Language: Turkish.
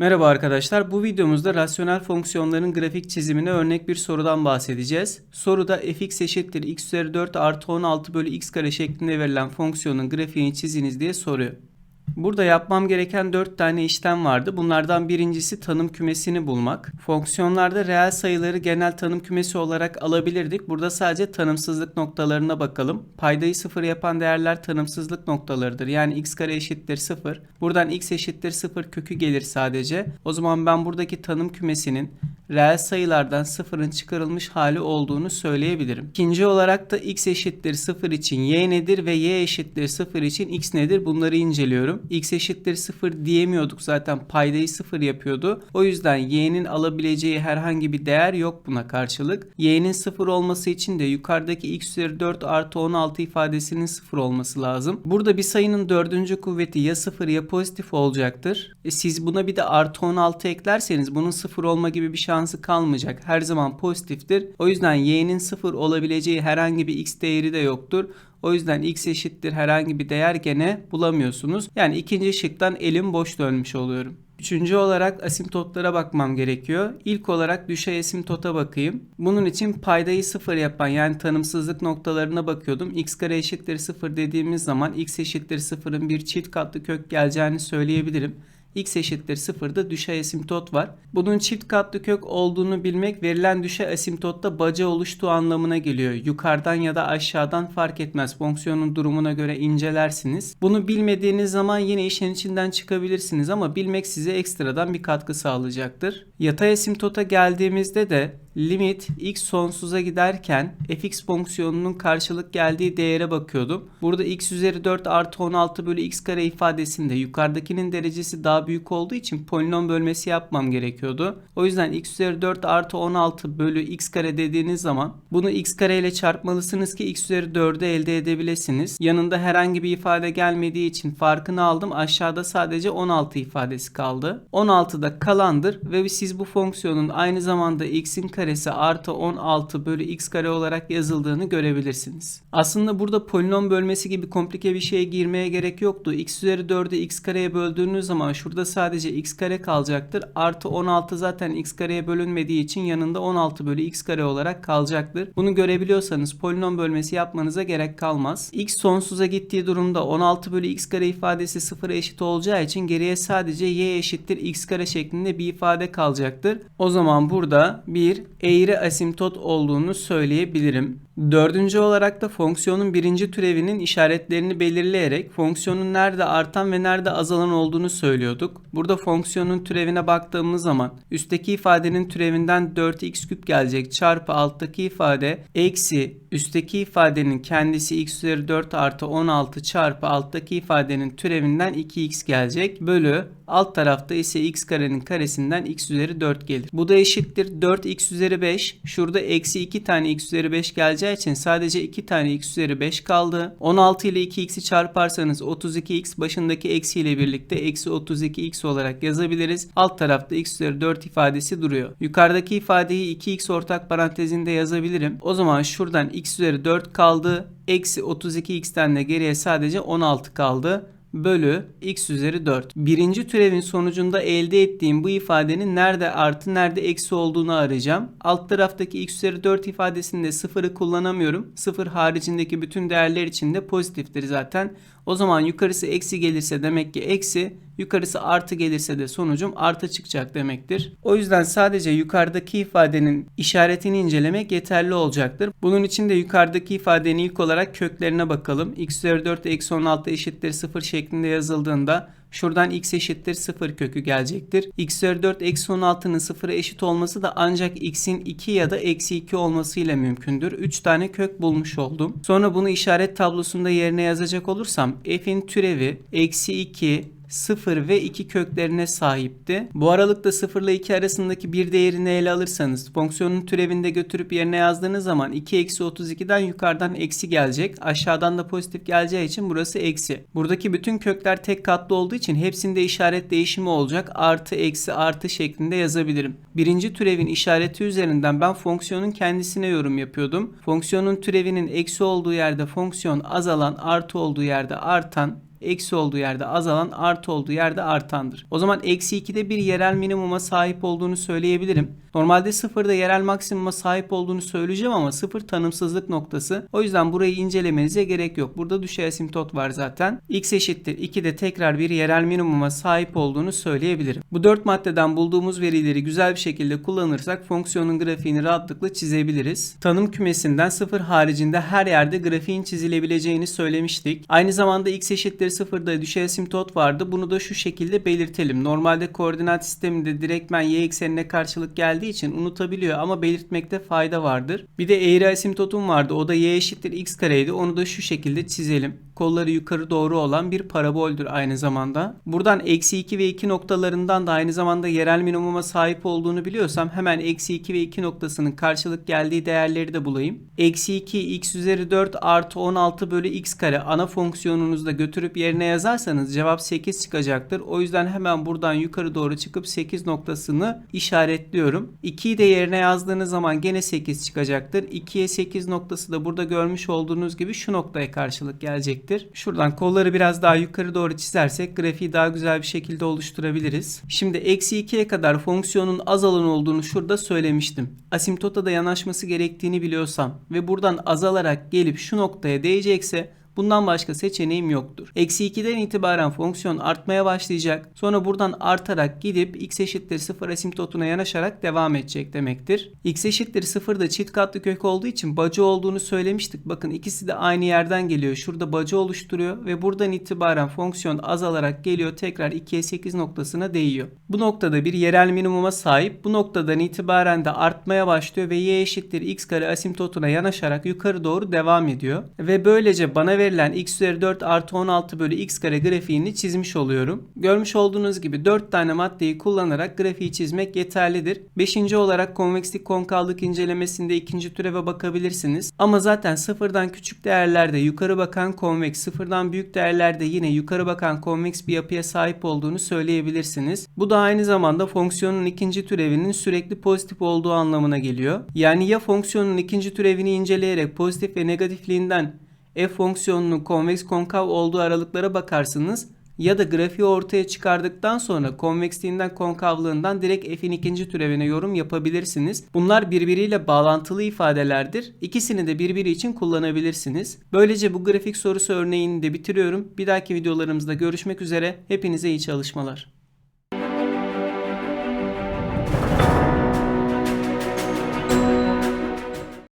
Merhaba arkadaşlar. Bu videomuzda rasyonel fonksiyonların grafik çizimine örnek bir sorudan bahsedeceğiz. Soruda fx eşittir x üzeri 4 artı 16 bölü x kare şeklinde verilen fonksiyonun grafiğini çiziniz diye soruyor. Burada yapmam gereken 4 tane işlem vardı. Bunlardan birincisi tanım kümesini bulmak. Fonksiyonlarda reel sayıları genel tanım kümesi olarak alabilirdik. Burada sadece tanımsızlık noktalarına bakalım. Paydayı sıfır yapan değerler tanımsızlık noktalarıdır. Yani x kare eşittir 0. Buradan x eşittir 0 kökü gelir sadece. O zaman ben buradaki tanım kümesinin reel sayılardan sıfırın çıkarılmış hali olduğunu söyleyebilirim. İkinci olarak da x eşittir 0 için y nedir ve y eşittir 0 için x nedir bunları inceliyorum. x eşittir 0 diyemiyorduk zaten paydayı 0 yapıyordu. O yüzden y'nin alabileceği herhangi bir değer yok buna karşılık. y'nin 0 olması için de yukarıdaki x üzeri 4 artı 16 ifadesinin 0 olması lazım. Burada bir sayının dördüncü kuvveti ya 0 ya pozitif olacaktır. E siz buna bir de artı 16 eklerseniz bunun 0 olma gibi bir şansı kalmayacak. Her zaman pozitiftir. O yüzden y'nin 0 olabileceği herhangi bir x değeri de yoktur. O yüzden x eşittir herhangi bir değer gene bulamıyorsunuz. Yani ikinci şıktan elim boş dönmüş oluyorum. Üçüncü olarak asimptotlara bakmam gerekiyor. İlk olarak düşey asimptota bakayım. Bunun için paydayı sıfır yapan yani tanımsızlık noktalarına bakıyordum. x kare eşittir sıfır dediğimiz zaman x eşittir sıfırın bir çift katlı kök geleceğini söyleyebilirim x eşittir 0'da düşey asimptot var. Bunun çift katlı kök olduğunu bilmek verilen düşey asimptotta baca oluştuğu anlamına geliyor. Yukarıdan ya da aşağıdan fark etmez. Fonksiyonun durumuna göre incelersiniz. Bunu bilmediğiniz zaman yine işin içinden çıkabilirsiniz ama bilmek size ekstradan bir katkı sağlayacaktır. Yatay asimptota geldiğimizde de limit x sonsuza giderken fx fonksiyonunun karşılık geldiği değere bakıyordum. Burada x üzeri 4 artı 16 bölü x kare ifadesinde yukarıdakinin derecesi daha büyük olduğu için polinom bölmesi yapmam gerekiyordu. O yüzden x üzeri 4 artı 16 bölü x kare dediğiniz zaman bunu x kare ile çarpmalısınız ki x üzeri 4'ü elde edebilirsiniz. Yanında herhangi bir ifade gelmediği için farkını aldım. Aşağıda sadece 16 ifadesi kaldı. 16 da kalandır ve siz bu fonksiyonun aynı zamanda x'in karesi artı 16 bölü x kare olarak yazıldığını görebilirsiniz. Aslında burada polinom bölmesi gibi komplike bir şeye girmeye gerek yoktu. x üzeri 4'ü x kareye böldüğünüz zaman şurada sadece x kare kalacaktır. Artı 16 zaten x kareye bölünmediği için yanında 16 bölü x kare olarak kalacaktır. Bunu görebiliyorsanız polinom bölmesi yapmanıza gerek kalmaz. x sonsuza gittiği durumda 16 bölü x kare ifadesi sıfıra eşit olacağı için geriye sadece y eşittir x kare şeklinde bir ifade kalacaktır. O zaman burada bir eğri asimptot olduğunu söyleyebilirim. Dördüncü olarak da fonksiyonun birinci türevinin işaretlerini belirleyerek fonksiyonun nerede artan ve nerede azalan olduğunu söylüyorduk. Burada fonksiyonun türevine baktığımız zaman üstteki ifadenin türevinden 4x küp gelecek çarpı alttaki ifade eksi üstteki ifadenin kendisi x üzeri 4 artı 16 çarpı alttaki ifadenin türevinden 2x gelecek bölü alt tarafta ise x karenin karesinden x üzeri 4 gelir. Bu da eşittir 4x üzeri 5 şurada eksi 2 tane x üzeri 5 geleceği için sadece 2 tane x üzeri 5 kaldı. 16 ile 2x'i çarparsanız 32x başındaki eksi ile birlikte eksi 32x olarak yazabiliriz. Alt tarafta x üzeri 4 ifadesi duruyor. Yukarıdaki ifadeyi 2x ortak parantezinde yazabilirim. O zaman şuradan x üzeri 4 kaldı. Eksi 32x'ten de geriye sadece 16 kaldı bölü x üzeri 4. Birinci türevin sonucunda elde ettiğim bu ifadenin nerede artı nerede eksi olduğunu arayacağım. Alt taraftaki x üzeri 4 ifadesinde sıfırı kullanamıyorum. Sıfır haricindeki bütün değerler için de pozitiftir zaten. O zaman yukarısı eksi gelirse demek ki eksi, yukarısı artı gelirse de sonucum artı çıkacak demektir. O yüzden sadece yukarıdaki ifadenin işaretini incelemek yeterli olacaktır. Bunun için de yukarıdaki ifadenin ilk olarak köklerine bakalım. x üzeri 4 eksi 16 eşittir 0 şeklinde yazıldığında Şuradan x eşittir 0 kökü gelecektir. x üzeri 4 eksi 16'nın 0'a eşit olması da ancak x'in 2 ya da eksi 2 olmasıyla mümkündür. 3 tane kök bulmuş oldum. Sonra bunu işaret tablosunda yerine yazacak olursam f'in türevi eksi 2 0 ve 2 köklerine sahipti. Bu aralıkta 0 ile 2 arasındaki bir değerini ele alırsanız fonksiyonun türevinde götürüp yerine yazdığınız zaman 2 eksi 32'den yukarıdan eksi gelecek. Aşağıdan da pozitif geleceği için burası eksi. Buradaki bütün kökler tek katlı olduğu için hepsinde işaret değişimi olacak. Artı eksi artı şeklinde yazabilirim. Birinci türevin işareti üzerinden ben fonksiyonun kendisine yorum yapıyordum. Fonksiyonun türevinin eksi olduğu yerde fonksiyon azalan artı olduğu yerde artan eksi olduğu yerde azalan, artı olduğu yerde artandır. O zaman eksi 2'de bir yerel minimuma sahip olduğunu söyleyebilirim. Normalde sıfırda yerel maksimuma sahip olduğunu söyleyeceğim ama sıfır tanımsızlık noktası. O yüzden burayı incelemenize gerek yok. Burada düşey asimtot var zaten. x eşittir 2'de tekrar bir yerel minimuma sahip olduğunu söyleyebilirim. Bu 4 maddeden bulduğumuz verileri güzel bir şekilde kullanırsak fonksiyonun grafiğini rahatlıkla çizebiliriz. Tanım kümesinden sıfır haricinde her yerde grafiğin çizilebileceğini söylemiştik. Aynı zamanda x eşittir sıfırda düşey asimtot vardı. Bunu da şu şekilde belirtelim. Normalde koordinat sisteminde direktmen y eksenine karşılık geldiği için unutabiliyor ama belirtmekte fayda vardır. Bir de eğri asimtotum vardı. O da y eşittir x kareydi. Onu da şu şekilde çizelim. Kolları yukarı doğru olan bir paraboldür aynı zamanda. Buradan eksi 2 ve 2 noktalarından da aynı zamanda yerel minimuma sahip olduğunu biliyorsam hemen eksi 2 ve 2 noktasının karşılık geldiği değerleri de bulayım. Eksi 2 x üzeri 4 artı 16 bölü x kare ana fonksiyonunuzda götürüp yerine yazarsanız cevap 8 çıkacaktır. O yüzden hemen buradan yukarı doğru çıkıp 8 noktasını işaretliyorum. 2'yi de yerine yazdığınız zaman gene 8 çıkacaktır. 2'ye 8 noktası da burada görmüş olduğunuz gibi şu noktaya karşılık gelecektir. Şuradan kolları biraz daha yukarı doğru çizersek grafiği daha güzel bir şekilde oluşturabiliriz. Şimdi eksi 2'ye kadar fonksiyonun az alan olduğunu şurada söylemiştim. Asimtota da yanaşması gerektiğini biliyorsam ve buradan azalarak gelip şu noktaya değecekse Bundan başka seçeneğim yoktur. Eksi 2'den itibaren fonksiyon artmaya başlayacak. Sonra buradan artarak gidip x eşittir 0 asimtotuna yanaşarak devam edecek demektir. x eşittir 0 da çift katlı kök olduğu için bacı olduğunu söylemiştik. Bakın ikisi de aynı yerden geliyor. Şurada bacı oluşturuyor ve buradan itibaren fonksiyon azalarak geliyor. Tekrar 2'ye 8 noktasına değiyor. Bu noktada bir yerel minimuma sahip. Bu noktadan itibaren de artmaya başlıyor ve y eşittir x kare asimtotuna yanaşarak yukarı doğru devam ediyor. Ve böylece bana verilen x üzeri 4 artı 16 bölü x kare grafiğini çizmiş oluyorum. Görmüş olduğunuz gibi 4 tane maddeyi kullanarak grafiği çizmek yeterlidir. 5. olarak konvekslik konkavlık incelemesinde ikinci türeve bakabilirsiniz. Ama zaten sıfırdan küçük değerlerde yukarı bakan konveks, sıfırdan büyük değerlerde yine yukarı bakan konveks bir yapıya sahip olduğunu söyleyebilirsiniz. Bu da aynı zamanda fonksiyonun ikinci türevinin sürekli pozitif olduğu anlamına geliyor. Yani ya fonksiyonun ikinci türevini inceleyerek pozitif ve negatifliğinden f fonksiyonunun konveks konkav olduğu aralıklara bakarsınız ya da grafiği ortaya çıkardıktan sonra konveksliğinden konkavlığından direkt f'in ikinci türevine yorum yapabilirsiniz. Bunlar birbiriyle bağlantılı ifadelerdir. İkisini de birbiri için kullanabilirsiniz. Böylece bu grafik sorusu örneğini de bitiriyorum. Bir dahaki videolarımızda görüşmek üzere. Hepinize iyi çalışmalar.